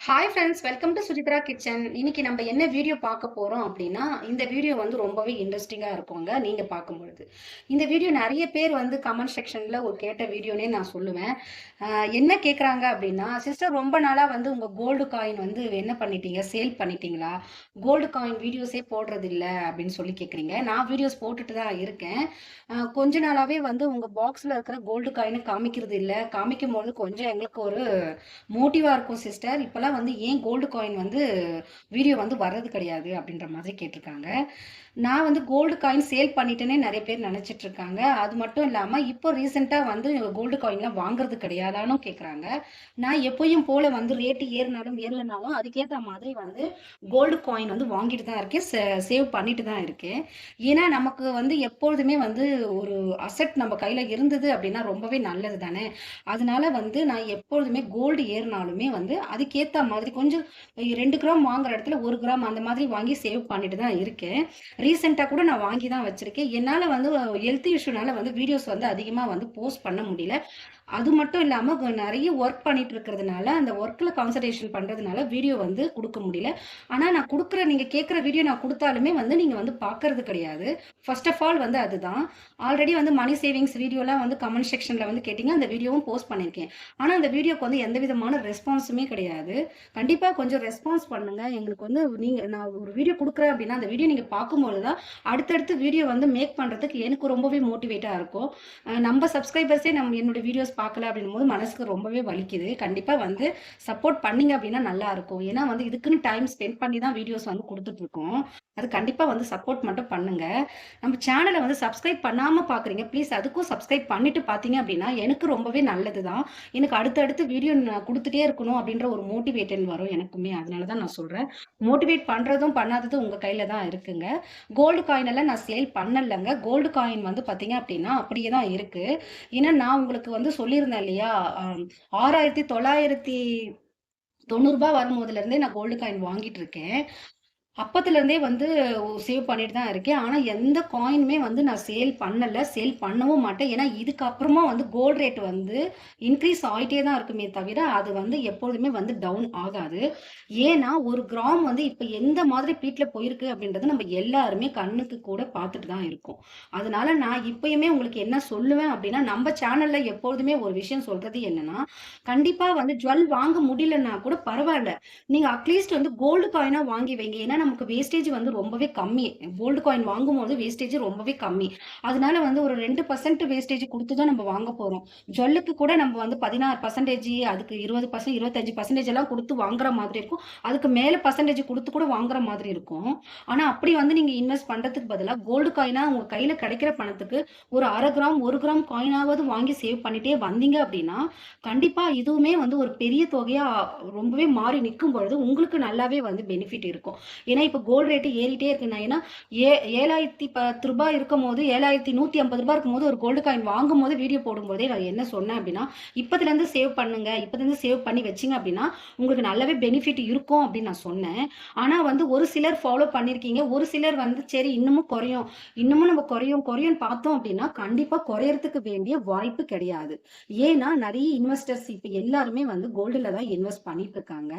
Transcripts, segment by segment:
Hi friends welcome to Sujithra kitchen இன்னைக்கு நம்ம என்ன வீடியோ பார்க்க போகிறோம் அப்படின்னா இந்த வீடியோ வந்து ரொம்பவே இன்ட்ரெஸ்டிங்காக இருக்குங்க நீங்கள் பார்க்கும்பொழுது. இந்த வீடியோ நிறைய பேர் வந்து கமெண்ட் செக்ஷனில் ஒரு கேட்ட வீடியோனே நான் சொல்லுவேன். என்ன கேட்குறாங்க அப்படின்னா சிஸ்டர் ரொம்ப நாளாக வந்து உங்கள் கோல்டு காயின் வந்து என்ன பண்ணிட்டீங்க? சேல் பண்ணிட்டீங்களா? கோல்டு காயின் வீடியோஸே போடுறதில்ல அப்படின்னு சொல்லி கேட்குறீங்க நான் வீடியோஸ் போட்டுட்டு தான் இருக்கேன். கொஞ்ச நாளாகவே வந்து உங்கள் பாக்ஸில் இருக்கிற கோல்டு காயினை காமிக்கிறது இல்லை. காமிக்கும் போது கொஞ்சம் எங்களுக்கு ஒரு மோட்டிவாக இருக்கும் சிஸ்டர் வந்து ஏன் கோல்டு காயின் வந்து வீடியோ வந்து வர்றது கிடையாது அப்படின்ற மாதிரி கேட்டிருக்காங்க. நான் வந்து கோல்டு காயின் சேல் பண்ணிட்டேனே நிறைய பேர் நினச்சிட்டு இருக்காங்க. அது மட்டும் இல்லாமல் இப்போ ரீசெண்டாக வந்து கோல்டு காயின்லாம் வாங்குறது கிடையாதானும் கேட்குறாங்க நான் எப்பயும் போல வந்து ரேட்டு ஏறினாலும் ஏறலனாலும் அதுக்கேற்ற மாதிரி வந்து கோல்டு காயின் வந்து வாங்கிட்டு தான் இருக்கேன். சேவ் பண்ணிட்டு தான் இருக்கேன். ஏன்னா நமக்கு வந்து எப்பொழுதுமே வந்து ஒரு அசெட் நம்ம கையில் இருந்தது அப்படின்னா ரொம்பவே நல்லது தானே? அதனால வந்து நான் எப்பொழுதுமே கோல்டு ஏறினாலுமே வந்து அதுக்கேற்ற மாதிரி கொஞ்சம் ரெண்டு கிராம் வாங்குற இடத்துல ஒரு கிராம் அந்த மாதிரி வாங்கி சேவ் பண்ணிட்டு தான் இருக்கேன். ரீசெண்டாக கூட நான் வாங்கி தான் வச்சுருக்கேன். என்னால் வந்து ஹெல்த் இஷ்யூனால வந்து வீடியோஸ் வந்து அதிகமாக வந்து போஸ்ட் பண்ண முடியல. அது மட்டும் இல்லாமல் நிறைய ஒர்க் பண்ணிட்டு இருக்கிறதுனால அந்த ஒர்க்கில் கான்சன்ட்ரேஷன் பண்ணுறதுனால வீடியோ வந்து கொடுக்க முடியல. ஆனால் நான் கொடுக்குற நீங்கள் கேட்குற வீடியோ நான் கொடுத்தாலுமே வந்து நீங்கள் வந்து பார்க்கறது கிடையாது. ஃபர்ஸ்ட் ஆஃப் ஆல் வந்து அதுதான். ஆல்ரெடி வந்து மணி சேவிங்ஸ் வீடியோலாம் வந்து கமெண்ட் செக்ஷனில் வந்து கேட்டிங்க அந்த வீடியோவும் போஸ்ட் பண்ணியிருக்கேன். ஆனால் அந்த வீடியோக்கு வந்து எந்த விதமான ரெஸ்பான்ஸுமே கிடையாது. கண்டிப்பாக கொஞ்சம் ரெஸ்பான்ஸ் பண்ணுங்கள் எங்களுக்கு வந்து நீங்கள் நான் ஒரு வீடியோ கொடுக்குறேன் அப்படின்னா அந்த வீடியோ நீங்கள் பார்க்கும்போது தான் அடுத்தடுத்து வீடியோ வந்து மேக் பண்ணுறதுக்கு எனக்கு ரொம்பவே மோட்டிவேட்டாக இருக்கும். நம்ம சப்ஸ்கிரைபர்ஸே நம்ம என்னோட வீடியோஸ் பார்க்கல அப்படின்னும் போது மனசுக்கு ரொம்பவே வலிக்குது. கண்டிப்பாக வந்து சப்போர்ட் பண்ணீங்க அப்படின்னா நல்லா இருக்கும் ஏன்னா வந்து இதுக்குன்னு டைம் ஸ்பெண்ட் பண்ணி தான் வீடியோஸ் வந்து கொடுத்துட்டு இருக்கோம் அது கண்டிப்பாக வந்து சப்போர்ட் மட்டும் பண்ணுங்க. நம்ம சேனலை வந்து சப்ஸ்கிரைப் பண்ணாமல் பார்க்குறீங்க ப்ளீஸ் அதுக்கும் சப்ஸ்கிரைப் பண்ணிட்டு பார்த்தீங்க அப்படின்னா எனக்கு ரொம்பவே நல்லது தான் எனக்கு அடுத்தடுத்து வீடியோ நான் கொடுத்துட்டே இருக்கணும் அப்படின்ற ஒரு மோட்டிவேட்டன் வரும் எனக்குமே. அதனால தான் நான் சொல்கிறேன் மோட்டிவேட் பண்ணுறதும் பண்ணாததும் உங்கள் கையில் தான் இருக்குங்க. கோல்டு காயின் எல்லாம் நான் சேல் பண்ணலைங்க. கோல்டு காயின் வந்து பார்த்தீங்க அப்படின்னா அப்படியே தான் இருக்குது ஏன்னா நான் உங்களுக்கு வந்து சொல்லியிருந்தேன் இல்லையா? ஆறாயிரத்தி தொள்ளாயிரத்தி தொண்ணூறுபா வரும்போதுலேருந்தே நான் கோல்டு காயின் வாங்கிட்டு இருக்கேன். அப்பத்துலேருந்தே வந்து சேவ் பண்ணிட்டு தான் இருக்கேன். ஆனால் எந்த காயினுமே வந்து நான் சேல் பண்ணலை. சேல் பண்ணவும் மாட்டேன். ஏன்னா இதுக்கப்புறமா வந்து கோல்டு ரேட் வந்து இன்க்ரீஸ் ஆகிட்டே தான் இருக்குமே தவிர அது வந்து எப்பொழுதுமே வந்து டவுன் ஆகாது. ஏன்னா ஒரு கிராம் வந்து இப்போ எந்த மாதிரி பீட்டில் போயிருக்கு அப்படின்றது நம்ம எல்லாருமே கண்ணுக்கு கூட பார்த்துட்டு தான் இருக்கோம். அதனால நான் இப்பயுமே உங்களுக்கு என்ன சொல்லுவேன் அப்படின்னா நம்ம சேனலில் எப்பொழுதுமே ஒரு விஷயம் சொல்கிறது என்னன்னா கண்டிப்பாக வந்து ஜுவல் வாங்க முடியலன்னா கூட பரவாயில்ல. நீங்கள் அட்லீஸ்ட் வந்து கோல்டு காயினாக வாங்கி வைங்க. ஏன்னா நமக்கு வேஸ்டேஜ் வந்து ரொம்பவே கம்மி. கோல்டு காயின் வாங்கும்போது வேஸ்டேஜ் ரொம்பவே கம்மி. அதனால வந்து ஒரு ரெண்டு பர்சன்ட் வேஸ்டேஜ் கொடுத்து தான் நம்ம வாங்க போகிறோம் ஜுவல்லுக்கு கூட நம்ம வந்து பதினாறு பர்சன்டேஜ் அதுக்கு இருபது பர்சன்ட் இருபத்தஞ்சு பர்சன்டேஜ் எல்லாம் கொடுத்து வாங்குற மாதிரி இருக்கும். அதுக்கு மேலே பர்சன்டேஜ் கொடுத்து கூட வாங்குற மாதிரி இருக்கும். ஆனால் அப்படி வந்து நீங்கள் இன்வெஸ்ட் பண்ணுறதுக்கு பதிலாக கோல்டு காயினாக உங்கள் கையில் கிடைக்கிற பணத்துக்கு ஒரு அரை கிராம் ஒரு கிராம் காயினாவது வாங்கி சேவ் பண்ணிட்டே வந்தீங்க அப்படின்னா கண்டிப்பாக இதுவுமே வந்து ஒரு பெரிய தொகையாக ரொம்பவே மாறி நிற்கும் பொழுது உங்களுக்கு நல்லாவே வந்து பெனிஃபிட் இருக்கும். ஏன்னா இப்போ கோல்டு ரேட்டு ஏறிட்டே இருக்குண்ணா. ஏன்னா ஏ ஏழாயிரத்தி பத்து ரூபாய் இருக்கும் போது ஏழாயிரத்தி நூற்றி ஐம்பது ரூபாய் இருக்கும் போது ஒரு கோல்டு காயின் வாங்கும் போது வீடியோ போடும்போதே நான் என்ன சொன்னேன் அப்படின்னா இப்போதுலேருந்து சேவ் பண்ணுங்க. இப்போதுலேருந்து சேவ் பண்ணி வச்சிங்க அப்படின்னா உங்களுக்கு நல்லாவே பெனிஃபிட் இருக்கும் அப்படின்னு நான் சொன்னேன். ஆனால் வந்து ஒரு சிலர் ஃபாலோ பண்ணியிருக்கீங்க ஒரு சிலர் வந்து சரி இன்னமும் குறையும். இன்னமும் நம்ம குறையும் குறையும் பார்த்தோம் அப்படின்னா கண்டிப்பாக குறையறதுக்கு வேண்டிய வாய்ப்பு கிடையாது. ஏன்னா நிறைய இன்வெஸ்டர்ஸ் இப்போ எல்லாருமே வந்து கோல்டில் தான் இன்வெஸ்ட் பண்ணிட்டு இருக்காங்க.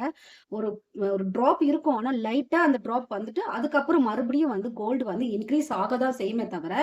ஒரு ஒரு ட்ராப் இருக்கும். ஆனால் லைட்டாக அந்த ட்ராப் வந்துட்டு அதுக்கப்புறம் மறுபடியும் வந்து கோல்டு வந்து இன்க்ரீஸ் ஆக தான் செய்யுமே தவிர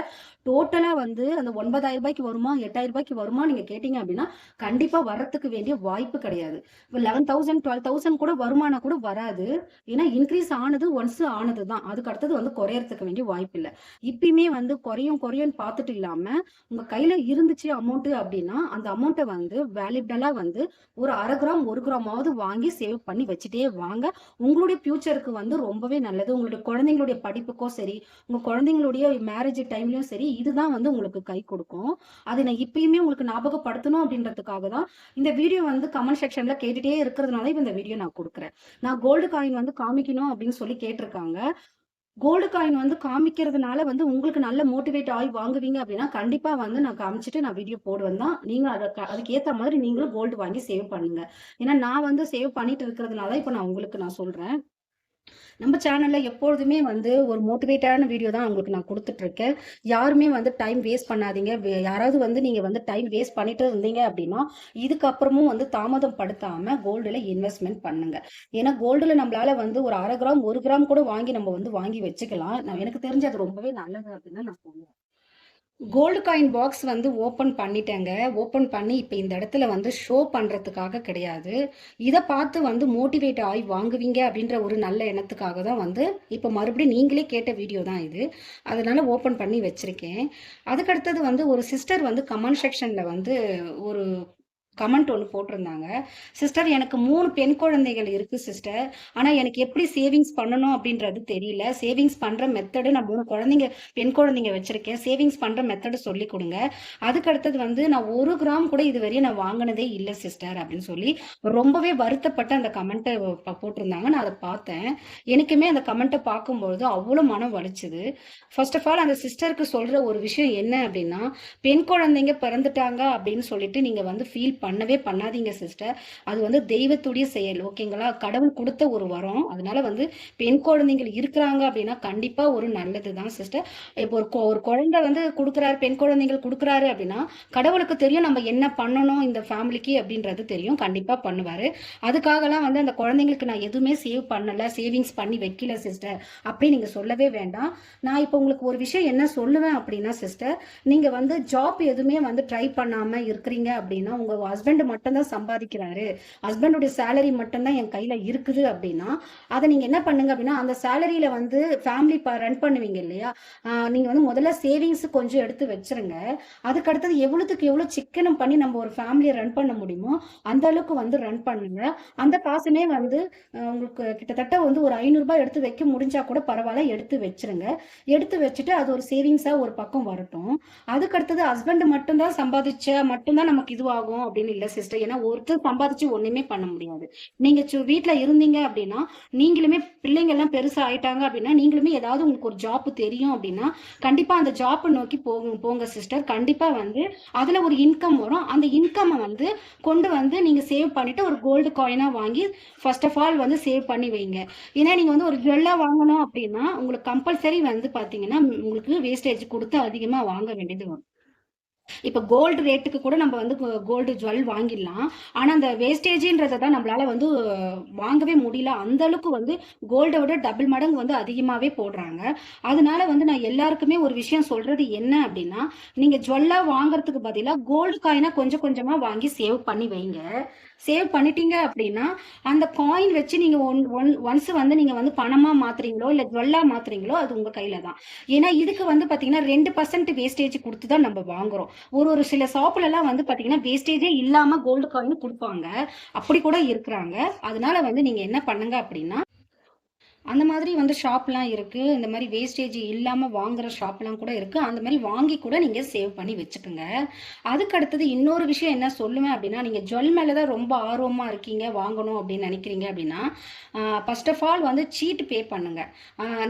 டோட்டலாக வந்து அந்த ஒன்பதாயிரம் ரூபாய்க்கு வருமா எட்டாயிரம் ரூபாய்க்கு வருமா நீங்கள் கேட்டிங்க அப்படின்னா கண்டிப்பாக வரத்துக்கு வேண்டிய வாய்ப்பு கிடையாது. இப்போ லெவன் தௌசண்ட் டுவெல் தௌசண்ட் கூட வருமானம் கூட வராது. ஏன்னா இன்க்ரீஸ் ஆனது ஒன்ஸ் ஆனது தான் அதுக்கு அடுத்தது வந்து குறையறதுக்கு வேண்டிய வாய்ப்பு இல்லை. இப்பயுமே வந்து குறையும் குறையும் பார்த்துட்டு இல்லாமல் உங்கள் கையில் இருந்துச்சு அமௌண்ட்டு அப்படின்னா அந்த அமௌண்ட்டை வந்து வேலிடலாக வந்து ஒரு அரை கிராம் ஒரு கிராமாவது வாங்கி சேவ் பண்ணி வச்சுட்டே வாங்க. உங்களுடைய ஃபியூச்சருக்கு வந்து ரொம்ப ரொம்பவே நல்லது. உங்களுடைய குழந்தைங்களுடைய படிப்புக்கோ சரி உங்கள் குழந்தைங்களுடைய மேரேஜ் டைம்லையும் சரி இதுதான் வந்து உங்களுக்கு கை கொடுக்கும். அதை நான் இப்பயுமே உங்களுக்கு ஞாபகப்படுத்தணும் அப்படின்றதுக்காக தான் இந்த வீடியோ வந்து கமெண்ட் செக்ஷனில் கேட்டுகிட்டே இருக்கிறதுனால இப்போ இந்த வீடியோ நான் கொடுக்குறேன். நான் கோல்டு காயின் வந்து காமிக்கணும் அப்படின்னு சொல்லி கேட்டிருக்காங்க. கோல்டு காயின் வந்து காமிக்கிறதுனால வந்து உங்களுக்கு நல்ல மோட்டிவேட் ஆகி வாங்குவீங்க அப்படின்னா கண்டிப்பா வந்து நான் காமிச்சிட்டு நான் வீடியோ போடுவேன் தான். நீங்க அதை அதுக்கு ஏத்த மாதிரி நீங்களும் கோல்டு வாங்கி சேவ் பண்ணுங்க. ஏன்னா நான் வந்து சேவ் பண்ணிட்டு இருக்கிறதுனால இப்போ நான் உங்களுக்கு நான் சொல்றேன். நம்ம சேனல்ல எப்பொழுதுமே வந்து ஒரு மோட்டிவேட்டான வீடியோ தான் உங்களுக்கு நான் கொடுத்துட்ருக்கேன் யாருமே வந்து டைம் வேஸ்ட் பண்ணாதீங்க. யாராவது வந்து நீங்கள் வந்து டைம் வேஸ்ட் பண்ணிட்டு இருந்தீங்க அப்படின்னா இதுக்கப்புறமும் வந்து தாமதம் படுத்தாமல் கோல்டில் இன்வெஸ்ட்மெண்ட் பண்ணுங்க. ஏன்னா கோல்டில் நம்மளால வந்து ஒரு அரை கிராம், ஒரு கிராம் கூட வாங்கி நம்ம வந்து வாங்கி வச்சுக்கலாம். நான் எனக்கு தெரிஞ்சு அது ரொம்பவே நல்லது அப்படின்னு தான் நான் சொல்லுவேன். கோல்டு காயின் பாக்ஸ் வந்து ஓப்பன் பண்ணிட்டேங்க. ஓப்பன் பண்ணி இப்போ இந்த இடத்துல வந்து ஷோ பண்ணுறதுக்காக கிடையாது. இதை பார்த்து வந்து மோட்டிவேட் ஆகி வாங்குவீங்க அப்படின்ற ஒரு நல்ல எண்ணத்துக்காக தான் வந்து இப்போ மறுபடியும் நீங்களே கேட்ட வீடியோ தான் இது. அதனால ஓப்பன் பண்ணி வச்சுருக்கேன் அதுக்கடுத்தது வந்து ஒரு சிஸ்டர் வந்து கமெண்ட் செக்ஷனில் வந்து ஒரு கமெண்ட் ஒன்று போட்டிருந்தாங்க. சிஸ்டர் எனக்கு மூணு பெண் குழந்தைகள் இருக்கு சிஸ்டர். ஆனால் எனக்கு எப்படி சேவிங்ஸ் பண்ணணும் அப்படின்றது தெரியல. சேவிங்ஸ் பண்ணுற மெத்தடு நான் மூணு குழந்தைங்க பெண் குழந்தைங்க வச்சிருக்கேன். சேவிங்ஸ் பண்ணுற மெத்தடு சொல்லிக் கொடுங்க அதுக்கு அடுத்தது வந்து நான் ஒரு கிராம் கூட இதுவரையும் நான் வாங்கினதே இல்லை சிஸ்டர் அப்படின்னு சொல்லி ரொம்பவே வருத்தப்பட்டு அந்த கமெண்ட்டை போட்டிருந்தாங்க. நான் அதை பார்த்தேன். எனக்குமே அந்த கமெண்ட்டை பார்க்கும்பொழுது அவ்வளோ மனம் வலிச்சுது ஃபர்ஸ்ட் ஆஃப் ஆல் அந்த சிஸ்டருக்கு சொல்கிற ஒரு விஷயம் என்ன அப்படின்னா பெண் குழந்தைங்க பிறந்துட்டாங்க அப்படின்னு சொல்லிட்டு நீங்கள் வந்து ஃபீல் பண்ணவே பண்ணாதீங்க சிஸ்டர். அது வந்து தெய்வத்துடைய செயல் ஓகேங்களா? கடவுள் கொடுத்த ஒரு வரம். அதனால வந்து பெண் குழந்தைகள் இருக்கிறாங்க அப்படின்னா கண்டிப்பா ஒரு நல்லது தான் சிஸ்டர். இப்போ ஒரு கொ ஒரு குழந்தை வந்து கொடுக்குறாரு பெண் குழந்தைகள் கொடுக்குறாரு அப்படின்னா கடவுளுக்கு தெரியும் நம்ம என்ன பண்ணணும் இந்த ஃபேமிலிக்கு அப்படின்றது தெரியும். கண்டிப்பா பண்ணுவாரு. அதுக்காகலாம் வந்து அந்த குழந்தைங்களுக்கு நான் எதுவுமே சேவ் பண்ணல, சேவிங்ஸ் பண்ணி வைக்கல சிஸ்டர் அப்படி நீங்க சொல்லவே வேண்டாம். நான் இப்போ உங்களுக்கு ஒரு விஷயம் என்ன சொல்லுவேன் அப்படின்னா சிஸ்டர், நீங்க வந்து ஜாப் எதுவுமே வந்து ட்ரை பண்ணாம இருக்கிறீங்க அப்படின்னா உங்க ஹஸ்பண்ட் மட்டும்தான் சம்பாதிக்கிறாரு. ஹஸ்பண்டுடைய சேலரி மட்டும்தான் என் கையில இருக்குது அப்படின்னா அதை நீங்க என்ன பண்ணுங்க அப்படின்னா அந்த சேலரியில வந்து ஃபேமிலி ரன் பண்ணுவீங்க இல்லையா? நீங்க வந்து முதல்ல சேவிங்ஸ் கொஞ்சம் எடுத்து வச்சிருங்க அதுக்கு அடுத்தது எவ்வளவுக்கு எவ்வளோ சிக்கனம் பண்ணி நம்ம ஒரு ஃபேமிலியை ரன் பண்ண முடியுமோ, அந்த அளவுக்கு வந்து ரன் பண்ணுங்க. அந்த காசுமே வந்து உங்களுக்கு கிட்டத்தட்ட வந்து ஒரு ரூ. 500 எடுத்து வைக்க முடிஞ்சா கூட பரவாயில்ல எடுத்து வச்சிருங்க எடுத்து வச்சுட்டு அது ஒரு சேவிங்ஸா ஒரு பக்கம் வரட்டும். அதுக்கு அடுத்தது ஹஸ்பண்ட் மட்டும்தான் சம்பாதிச்சா நமக்கு இதுவாகும் அப்படின்னு அப்படின்னு இல்ல சிஸ்டர். ஏன்னா ஒருத்தர் சம்பாதிச்சு ஒண்ணுமே பண்ண முடியாது. நீங்க சு வீட்ல இருந்தீங்க அப்படின்னா நீங்களுமே பிள்ளைங்க எல்லாம் பெருசா ஆயிட்டாங்க அப்படின்னா நீங்களுமே ஏதாவது உங்களுக்கு ஒரு ஜாப் தெரியும் அப்படின்னா கண்டிப்பா அந்த ஜாப்ப நோக்கி போங்க போங்க சிஸ்டர். கண்டிப்பா வந்து அதுல ஒரு இன்கம் வரும். அந்த இன்கம்ம வந்து கொண்டு வந்து நீங்க சேவ் பண்ணிட்டு ஒரு கோல்டு காயினா வாங்கி ஃபர்ஸ்ட் ஆஃப் ஆல் வந்து சேவ் பண்ணி வைங்க. ஏன்னா நீங்க வந்து ஒரு ஜுவல்லா வாங்கணும் அப்படின்னா உங்களுக்கு கம்பல்சரி வந்து பாத்தீங்கன்னா உங்களுக்கு வேஸ்டேஜ் குடுத்து அதிகமா வாங்க வேண்டியது வரும். இப்ப கோல்டு ரேட்டுக்கு கூட நம்ம வந்து கோல்டு ஜுவல் வாங்கிடலாம். ஆனா அந்த வேஸ்டேஜ்ன்றத தான் நம்மளால வந்து வாங்கவே முடியல. அந்த அளவுக்கு வந்து கோல்டை விட டபுள் மடங்கு வந்து அதிகமாவே போடுறாங்க. அதனால வந்து நான் எல்லாருக்குமே ஒரு விஷயம் சொல்றது என்ன அப்படின்னா நீங்க ஜுவல்லா வாங்குறதுக்கு பதிலாக கோல்டு காயினா கொஞ்சம் கொஞ்சமா வாங்கி சேவ் பண்ணி வைங்க. சேவ் பண்ணிட்டீங்க அப்படின்னா அந்த காயின் வச்சு நீங்க ஒன் ஒன் ஒன்ஸ் வந்து நீங்க வந்து பணமா மாத்துறீங்களோ, இல்ல ஜுவல்லா மாத்துறீங்களோ அது உங்க கையில தான். ஏன்னா இதுக்கு வந்து பார்த்தீங்கன்னா 2% வேஸ்டேஜ் கொடுத்து தான் நம்ம வாங்குறோம். ஒரு ஒரு சில ஷாப்லலாம் வந்து பாத்தீங்கன்னா வேஸ்டேஜே இல்லாம கோல்டு காயின் கொடுப்பாங்க அப்படி கூட இருக்கிறாங்க. அதனால வந்து நீங்க என்ன பண்ணுங்க அப்படின்னா அந்த மாதிரி வந்து ஷாப்லாம் இருக்குது இந்த மாதிரி வேஸ்டேஜ் இல்லாமல் வாங்குற ஷாப்லாம் கூட இருக்குது அந்த மாதிரி வாங்கி கூட நீங்கள் சேவ் பண்ணி வச்சுக்கோங்க. அதுக்கு அடுத்தது இன்னொரு விஷயம் என்ன சொல்லுவேன் அப்படின்னா நீங்கள் ஜுவல் மேலே தான் ரொம்ப ஆர்வமாக இருக்கீங்க, வாங்கணும் அப்படின்னு நினைக்கிறீங்க அப்படின்னா ஃபஸ்ட் ஆஃப் ஆல் வந்து சீட் பே பண்ணுங்கள்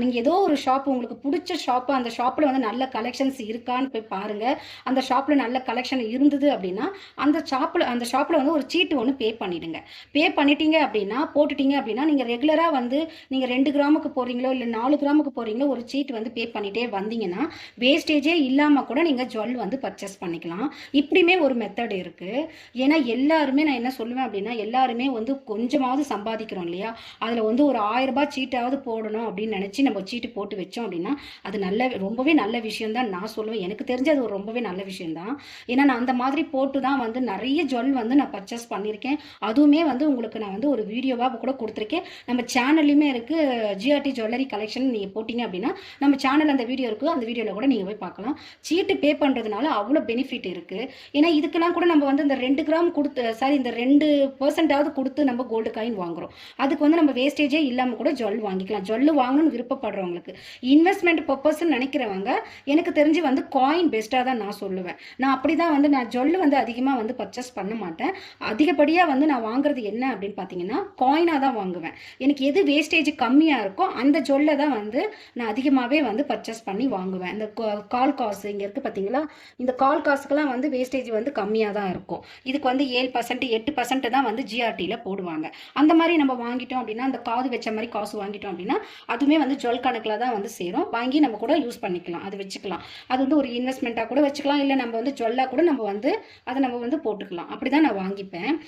நீங்கள் ஏதோ ஒரு ஷாப் உங்களுக்கு பிடிச்ச ஷாப்பு அந்த ஷாப்பில் வந்து நல்ல கலெக்ஷன்ஸ் இருக்கான்னு போய் பாருங்கள் அந்த ஷாப்பில் நல்ல கலெக்ஷன் இருந்தது அப்படின்னா அந்த ஷாப்பில் அந்த ஷாப்பில் வந்து ஒரு சீட்டு ஒன்று பே பண்ணிவிடுங்க பே பண்ணிட்டீங்க அப்படின்னா போட்டுட்டீங்க அப்படின்னா நீங்கள் ரெகுலராக வந்து நீங்கள் ரெண்டு ரெண்டு கிராமுக்கு போகிறீங்களோ இல்லை நாலு கிராமுக்கு போகிறீங்களோ ஒரு சீட் வந்து பே பண்ணிட்டே வந்தீங்கன்னா, வேஸ்டேஜே இல்லாம கூட நீங்க ஜுவல் வந்து பர்ச்சேஸ் பண்ணிக்கலாம். இப்படியுமே ஒரு மெத்தட் இருக்கு. ஏன்னா எல்லாருமே நான் என்ன சொல்லுவேன் அப்படின்னா எல்லாருமே வந்து கொஞ்சமாவது சம்பாதிக்கிறோம் இல்லையா? அதுல வந்து ஒரு ரூ. 1000 சீட்டாவது போடணும் அப்படின்னு நினச்சி நம்ம சீட்டு போட்டு வச்சோம் அப்படின்னா அது நல்ல ரொம்பவே நல்ல விஷயம் தான் நான் சொல்லுவேன். எனக்கு தெரிஞ்சு அது ஒரு ரொம்பவே நல்ல விஷயம் தான். ஏன்னா நான் அந்த மாதிரி போட்டு தான் வந்து நிறைய ஜுவல் வந்து நான் பர்ச்சேஸ் பண்ணியிருக்கேன். அதுவுமே வந்து உங்களுக்கு நான் வந்து ஒரு வீடியோவாக கூட கொடுத்துருக்கேன் நம்ம சேனல்லையுமே இருக்குது ஜிஆர்டி ஜுவல்லரி கலெக்ஷன் நீங்கள் போட்டிங்க அப்படின்னா நம்ம சேனல் அந்த வீடியோ இருக்கு. அந்த வீடியோவில் கூட நீங்கள் போய் பார்க்கலாம். சீட்டு பே பண்ணுறதுனால அவ்வளோ பெனிஃபிட் இருக்குது ஏன்னா இதுக்கெல்லாம் கூட நம்ம வந்து இந்த ரெண்டு கிராம் கொடுத்து சாரி இந்த ரெண்டு பர்சன்டாவது கொடுத்து நம்ம கோல்டு காயின் வாங்குறோம். அதுக்கு வந்து நம்ம வேஸ்டேஜே இல்லாமல் கூட ஜுவல் வாங்கிக்கலாம். ஜுவல் வாங்கணும்னு விருப்பப்படுறவங்களுக்கு. இன்வெஸ்ட்மெண்ட் பர்பஸ்ன்னு நினைக்கிறவங்க எனக்கு தெரிஞ்சு வந்து காயின் பெஸ்ட்டாக தான் நான் சொல்லுவேன். நான் அப்படி தான் வந்து நான் ஜுவல் வந்து அதிகமாக வந்து பர்ச்சேஸ் பண்ண மாட்டேன். அதிகப்படியாக வந்து நான் வாங்குறது என்ன அப்படின்னு பார்த்தீங்கன்னா, காயினாக தான் வாங்குவேன். எனக்கு எது வேஸ்டேஜ் கம்மி கம்மியாக இருக்கோ அந்த ஜொல்லை தான் வந்து நான் அதிகமாகவே வந்து பர்ச்சேஸ் பண்ணி வாங்குவேன். இந்த கா- கால் காசு இங்கே இருக்குது பார்த்தீங்களா இந்த கால் காசுக்கெல்லாம் வந்து வேஸ்டேஜ் வந்து கம்மியாக தான் இருக்கும். இதுக்கு வந்து ஏழு பர்சன்ட் எட்டு பர்சன்ட் தான் வந்து ஜிஆர்டியில் போடுவாங்க. அந்த மாதிரி நம்ம வாங்கிட்டோம் அப்படின்னா அந்த காது வச்ச மாதிரி காசு வாங்கிட்டோம் அப்படின்னா அதுவுமே வந்து ஜுவல் கணக்கில் தான் வந்து சேரும். வாங்கி நம்ம கூட யூஸ் பண்ணிக்கலாம். அது வச்சுக்கலாம். அது வந்து ஒரு இன்வெஸ்ட்மெண்ட்டாக கூட வச்சுக்கலாம். இல்லை நம்ம வந்து ஜுவல்லாக கூட நம்ம வந்து அதை நம்ம வந்து போட்டுக்கலாம். அப்படி தான் நான் வாங்கிப்பேன்.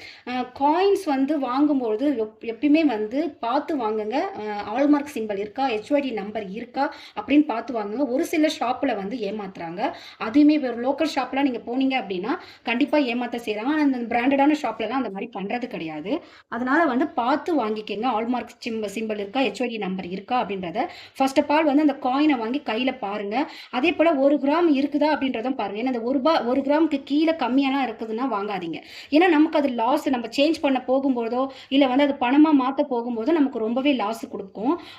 காயின்ஸ் வந்து வாங்கும்பொழுது எப்- எப்பயுமே வந்து பார்த்து வாங்குங்க. ஆல்மார்க் சிம்பிள் இருக்கா? ஹெச்ஒடி நம்பர் இருக்கா? அப்படின்னு பார்த்து வாங்குங்க. ஒரு சில ஷாப்பில் வந்து ஏமாத்துறாங்க. அதுவுமே ஒரு லோக்கல் ஷாப்லாம் நீங்கள் போனீங்க அப்படின்னா கண்டிப்பாக ஏமாற்ற செய்கிறாங்க ஆனால் அந்த பிராண்டடான ஷாப்லலாம் அந்த மாதிரி பண்ணுறது கிடையாது. அதனால வந்து பார்த்து வாங்கிக்கோங்க. ஆல்மார்க் சிம்பிள் சிம்பிள் இருக்கா? ஹெச்ஒடி நம்பர் இருக்கா? அப்படின்றத ஃபர்ஸ்ட் ஆஃப் ஆல் வந்து அந்த காயினை வாங்கி கையில் பாருங்க. அதே போல் ஒரு கிராம் இருக்குதா? அப்படின்றதும் பாருங்க. ஏன்னா அந்த ஒரு ரூபா ஒரு கிராமுக்கு கீழே கம்மியாலாம் இருக்குதுன்னா வாங்காதீங்க. ஏன்னா நமக்கு அது லாஸ் நம்ம சேஞ்ச் பண்ண போகும்போதோ இல்லை வந்து அது பணமாக மாற்ற போகும்போதோ நமக்கு ரொம்பவே லாஸ் கொடுக்கும்.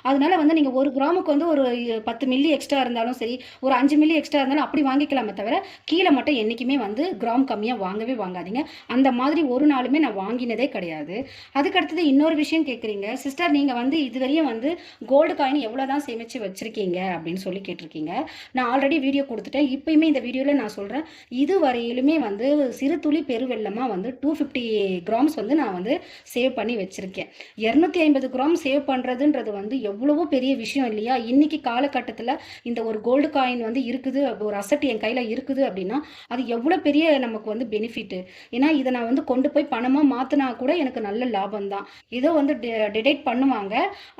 அதனால வந்து நீங்கள் ஒரு கிராமுக்கு வந்து ஒரு பத்து மில்லி எக்ஸ்ட்ரா இருந்தாலும் சரி ஒரு அஞ்சு மில்லி எக்ஸ்ட்ரா இருந்தாலும் அப்படி வாங்கிக்கலாமே தவிர கீழே மட்டும் என்றைக்குமே வந்து கிராம் கம்மியாக வாங்கவே வாங்காதீங்க. அந்த மாதிரி ஒரு நாளுமே நான் வாங்கினதே கிடையாது. அதுக்கு அடுத்தது இன்னொரு விஷயம் கேட்குறீங்க சிஸ்டர் நீங்கள் வந்து இதுவரையும் வந்து கோல்டு காயின் எவ்வளோ தான் சேமித்து வச்சுருக்கீங்க அப்படின்னு சொல்லி கேட்டிருக்கீங்க. நான் ஆல்ரெடி வீடியோ கொடுத்துட்டேன். இப்பயுமே இந்த வீடியோவில் நான் சொல்கிறேன் இது வரையிலுமே வந்து சிறு துளி பெருவெள்ளமாக வந்து டூ ஃபிஃப்டி கிராம்ஸ் வந்து நான் வந்து சேவ் பண்ணி வச்சுருக்கேன். இரநூத்தி ஐம்பது கிராம் சேவ் பண்ணுறதுன்ற பண்ணுறதுன்றது வந்து எவ்வளவோ பெரிய விஷயம் இல்லையா? இன்னைக்கு காலகட்டத்தில் இந்த ஒரு கோல்டு காயின் வந்து இருக்குது ஒரு அசட் என் கையில் இருக்குது அப்படின்னா அது எவ்வளோ பெரிய நமக்கு வந்து பெனிஃபிட்டு ஏன்னா இதை நான் வந்து கொண்டு போய் பணமாக மாற்றினா கூட எனக்கு நல்ல லாபம் தான். இதை வந்து டிடெக்ட் பண்ணுவாங்க.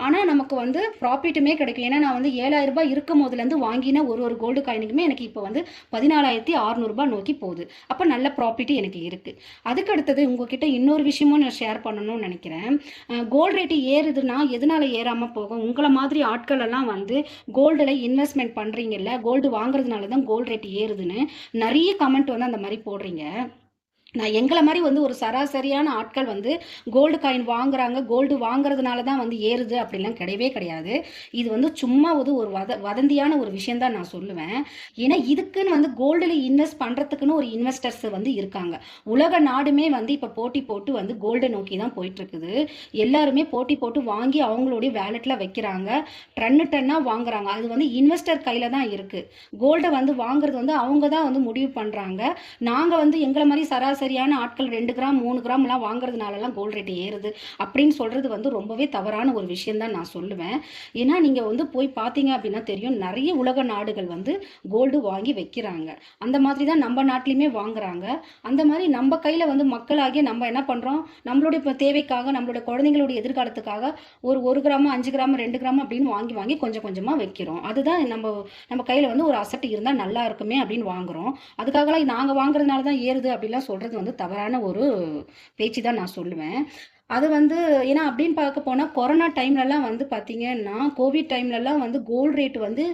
ஆனால் நமக்கு வந்து ப்ராஃபிட்டுமே கிடைக்கும். ஏன்னா நான் வந்து ஏழாயிரம் ரூபாய் இருக்கும் போதுலேருந்து வாங்கின ஒரு ஒரு கோல்டு காயினுக்குமே எனக்கு இப்போ வந்து பதினாலாயிரத்தி அறநூறுபா நோக்கி போகுது. அப்போ நல்ல ப்ராஃபிட்டு எனக்கு இருக்குது அதுக்கு அடுத்தது உங்ககிட்ட இன்னொரு விஷயமும் நான் ஷேர் பண்ணணும்னு நினைக்கிறேன். கோல்டு ரேட்டு ஏறுதுன்னா எதனால சேராமல் போகும். உங்களை மாதிரி ஆட்கள் எல்லாம் வந்து கோல்டில் இன்வெஸ்ட்மெண்ட் பண்ணுறீங்கல்ல கோல்டு வாங்குறதுனால தான் கோல்டு ரேட் ஏறுதுன்னு நிறைய கமெண்ட் வந்து அந்த மாதிரி போடுறீங்க. நான் எங்களை மாதிரி வந்து ஒரு சராசரியான ஆட்கள் வந்து கோல்டு காயின் வாங்குறாங்க கோல்டு வாங்குறதுனால தான் வந்து ஏறுது அப்படிலாம் கிடையவே கிடையாது. இது வந்து சும்மா வந்து ஒரு வத வதந்தியான ஒரு விஷயந்தான் நான் சொல்லுவேன். ஏன்னா இதுக்குன்னு வந்து கோல்டில் இன்வெஸ்ட் பண்ணுறதுக்குன்னு ஒரு இன்வெஸ்டர்ஸ் வந்து இருக்காங்க. உலக நாடுமே வந்து இப்போ போட்டி போட்டு வந்து கோல்டை நோக்கி தான் போயிட்டுருக்குது. எல்லாருமே போட்டி போட்டு வாங்கி அவங்களுடைய வேலெட்டில் வைக்கிறாங்க. டன்னு டன்னாக வாங்குறாங்க. அது வந்து இன்வெஸ்டர் கையில் தான் இருக்குது கோல்டை வந்து வாங்குறது வந்து அவங்க தான் வந்து முடிவு பண்ணுறாங்க நாங்கள் வந்து எங்களை மாதிரி சராசரி சராசரியான ஆட்கள் ரெண்டு கிராம் மூணு கிராம்லாம் வாங்குறதுனாலலாம் கோல்டு ரேட் ஏறுது. அப்படின்னு சொல்கிறது வந்து ரொம்பவே தவறான ஒரு விஷயம் தான் நான் சொல்லுவேன். ஏன்னா நீங்கள் வந்து போய் பார்த்தீங்க அப்படின்னா தெரியும் நிறைய உலக நாடுகள் வந்து கோல்டு வாங்கி வைக்கிறாங்க. அந்த மாதிரி தான் நம்ம நாட்டிலையுமே வாங்குறாங்க. அந்த மாதிரி நம்ம கையில் வந்து மக்களாகிய நம்ம என்ன பண்ணுறோம் நம்மளுடைய இப்போ தேவைக்காக நம்மளுடைய குழந்தைங்களுடைய எதிர்காலத்துக்காக ஒரு ஒரு கிராம் அஞ்சு கிராம் ரெண்டு கிராம் அப்படின்னு வாங்கி வாங்கி கொஞ்சம் கொஞ்சமாக வைக்கிறோம். அதுதான் நம்ம நம்ம கையில் வந்து ஒரு அசட்டு இருந்தால் நல்லா இருக்குமே அப்படின்னு வாங்குறோம். அதுக்காகலாம் நாங்கள் வாங்குறதுனால தான் ஏறுது அப்படிலாம் சொல்கிறது வந்து தவறான ஒரு பேச்சு தான் நான் சொல்லுவேன். அது வந்து ஏன்னா அப்படின்னு பார்க்க போனால் கொரோனா டைம்லலாம் வந்து பார்த்தீங்கன்னா கோவிட் டைம்லலாம் வந்து கோல்டு ரேட் வந்து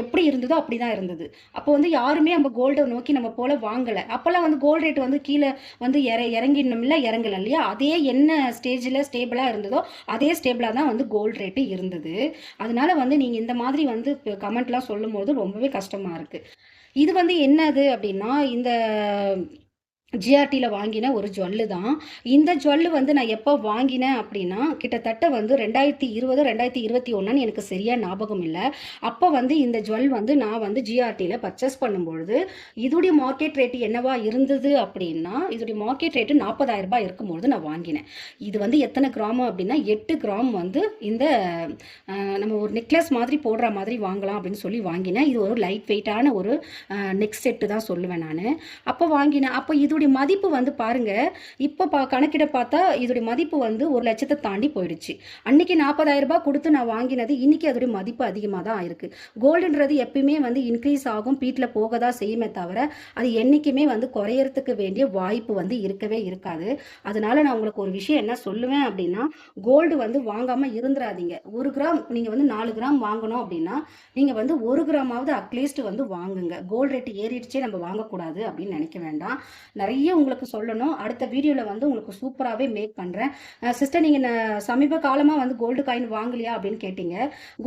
எப்படி இருந்ததோ அப்படி தான் இருந்தது. அப்போ வந்து யாருமே நம்ம கோல்டை நோக்கி நம்ம போல் வாங்கலை. அப்போல்லாம் வந்து கோல்டு ரேட் வந்து கீழே வந்து இற இறங்கிடணும்ல இறங்கலை இல்லையா? அதே என்ன ஸ்டேஜில் ஸ்டேபிளாக இருந்ததோ அதே ஸ்டேபிளாக தான் வந்து கோல்டு ரேட்டு இருந்தது. அதனால வந்து நீங்கள் இந்த மாதிரி வந்து கமெண்ட்லாம் சொல்லும்போது ரொம்பவே கஷ்டமாக இருக்குது இது வந்து என்னது அப்படின்னா இந்த ஜிஆர்டியில் வாங்கின ஒரு ஜுவல்லு தான். இந்த ஜுவல்லு வந்து நான் எப்போ வாங்கினேன் அப்படின்னா கிட்டத்தட்ட வந்து ரெண்டாயிரத்தி இருபது ரெண்டாயிரத்தி இருபத்தி ஒன்றுன்னு எனக்கு சரியாக ஞாபகம் இல்லை. அப்போ வந்து இந்த ஜுவல் வந்து நான் வந்து ஜிஆர்டியில் பர்ச்சேஸ் பண்ணும்பொழுது இதோடைய மார்க்கெட் ரேட்டு என்னவா இருந்தது அப்படின்னா இதோடைய மார்க்கெட் ரேட்டு நாற்பதாயிரம் ரூபாய் இருக்கும்பொழுது நான் வாங்கினேன். இது வந்து எத்தனை கிராம் அப்படின்னா எட்டு கிராம் வந்து இந்த நம்ம ஒரு நெக்லஸ் மாதிரி போடுற மாதிரி வாங்கலாம் அப்படின்னு சொல்லி வாங்கினேன். இது ஒரு லைட் வெயிட்டான ஒரு நெக் செட்டு தான் சொல்லுவேன் நான். அப்போ வாங்கினேன். அப்போ இதோடைய மதிப்பு வந்து பாருங்க. இப்போ பா கணக்கிட பார்த்தா இதோடைய மதிப்பு வந்து ஒரு லட்சத்தை தாண்டி போயிடுச்சு. அன்னைக்கு நாற்பதாயிரம் ரூபாய் கொடுத்து நான் வாங்கினது இன்னைக்கு அதோடைய மதிப்பு அதிகமாக தான் இருக்கு. கோல்டுன்றது எப்பயுமே வந்து இன்க்ரீஸ் ஆகும் பீட்டில் போக தான் செய்யுமே தவிர அது என்றைக்குமே வந்து குறையறதுக்கு வேண்டிய வாய்ப்பு வந்து இருக்கவே இருக்காது. அதனால நான் உங்களுக்கு ஒரு விஷயம் என்ன சொல்லுவேன் அப்படின்னா கோல்டு வந்து வாங்காமல் இருந்துடாதீங்க ஒரு கிராம் நீங்கள் வந்து நாலு கிராம் வாங்கணும் அப்படின்னா நீங்கள் வந்து ஒரு கிராமாவது அட்லீஸ்ட் வந்து வாங்குங்க. கோல்டு ரேட் ஏறிடுச்சே நம்ம வாங்கக்கூடாது அப்படின்னு நினைக்க வேண்டாம். நிறைய நிறைய உங்களுக்கு சொல்லணும். அடுத்த வீடியோவில் வந்து உங்களுக்கு சூப்பராகவே மேக் பண்ணுறேன் சிஸ்டர் நீங்கள் சமீப காலமாக வந்து கோல்டு காயின் வாங்கலையா அப்படின்னு கேட்டீங்க.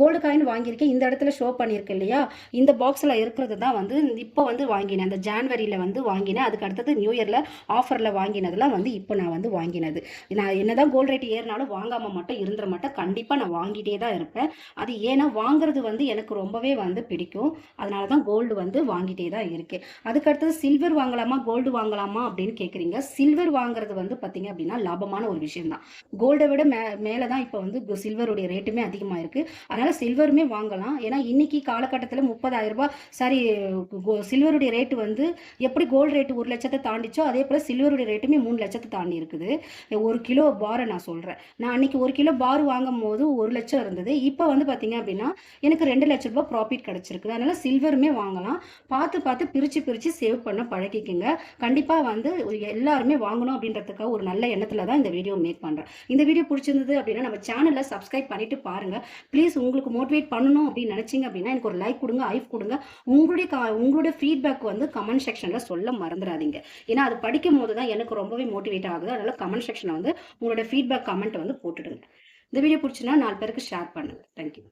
கோல்டு காயின் வாங்கியிருக்கேன். இந்த இடத்துல ஷோ பண்ணியிருக்கேன் இல்லையா? இந்த பாக்ஸில் இருக்கிறது தான் வந்து இப்போ வந்து வாங்கினேன். அந்த ஜான்வரியில் வந்து வாங்கினேன். அதுக்கு அடுத்தது நியூ இயரில் ஆஃபரில் வாங்கினதெல்லாம் வந்து இப்போ நான் வந்து வாங்கினது. நான் என்னதான் கோல்டு ரேட் ஏறினாலும் வாங்காமல் மட்டும் இருந்துட மாட்டேன். கண்டிப்பாக நான் வாங்கிட்டே தான் இருப்பேன். அது ஏன்னா வாங்குறது வந்து எனக்கு ரொம்பவே வந்து பிடிக்கும். அதனால தான் கோல்டு வந்து வாங்கிட்டே தான் இருக்கேன். அதுக்கடுத்தது சில்வர் வாங்கலாமா? கோல்டு வாங்கலாமா? அப்படின்னு கேட்குறீங்க சில்வர் வாங்குறது வந்து பார்த்தீங்க அப்படின்னா லாபமான ஒரு விஷயம் தான். கோல்டை விட மே மேலே தான் இப்போ வந்து சில்வருடைய ரேட்டுமே அதிகமாக இருக்குது அதனால் சில்வருமே வாங்கலாம். ஏன்னா இன்னைக்கு காலகட்டத்தில் முப்பதாயிரம் ரூபாய் சாரி சில்வருடைய ரேட்டு வந்து எப்படி கோல்டு ரேட்டு ஒரு லட்சத்தை தாண்டிச்சோ அதே போல் சில்வருடைய ரேட்டுமே மூணு லட்சத்தை தாண்டி இருக்குது. ஒரு கிலோ பாரை நான் சொல்கிறேன் நான் அன்னைக்கு ஒரு கிலோ பார் வாங்கும் போது ஒரு லட்சம் இருந்தது. இப்போ வந்து பார்த்தீங்க அப்படின்னா எனக்கு ரெண்டு லட்ச ரூபாய் ப்ராஃபிட் கிடச்சிருக்குது அதனால் சில்வருமே வாங்கலாம். பார்த்து பார்த்து பிரித்து பிரித்து சேவ் பண்ண பழகிக்கங்க. கண்டிப்பாக வந்து எல்லாருமே வாங்கணும் அப்படின்றதுக்காக ஒரு நல்ல எண்ணத்தில் தான் இந்த வீடியோ மேக் பண்ணுறேன் இந்த வீடியோ பிடிச்சிருந்தது அப்படின்னா நம்ம சேனலில் சப்ஸ்கிரைப் பண்ணிட்டு பாருங்கள் ப்ளீஸ் உங்களுக்கு மோட்டிவேட் பண்ணணும் அப்படின்னு நினச்சிங்க அப்படின்னா எனக்கு ஒரு லைக் கொடுங்க ஐஃப் கொடுங்க. உங்களுடைய உங்களுடைய ஃபீட்பேக் வந்து கமெண்ட் செக்ஷனில் சொல்ல மறந்துடாதீங்க. ஏன்னா அது படிக்கும் போது தான் எனக்கு ரொம்பவே மோட்டிவேட் ஆகுது. அதனால் கமெண்ட் செக்ஷனில் வந்து உங்களோட ஃபீட்பேக் கமெண்ட் வந்து போட்டுடுங்க. இந்த வீடியோ பிடிச்சினா நாலு பேருக்கு ஷேர் பண்ணுங்கள் தேங்க்யூ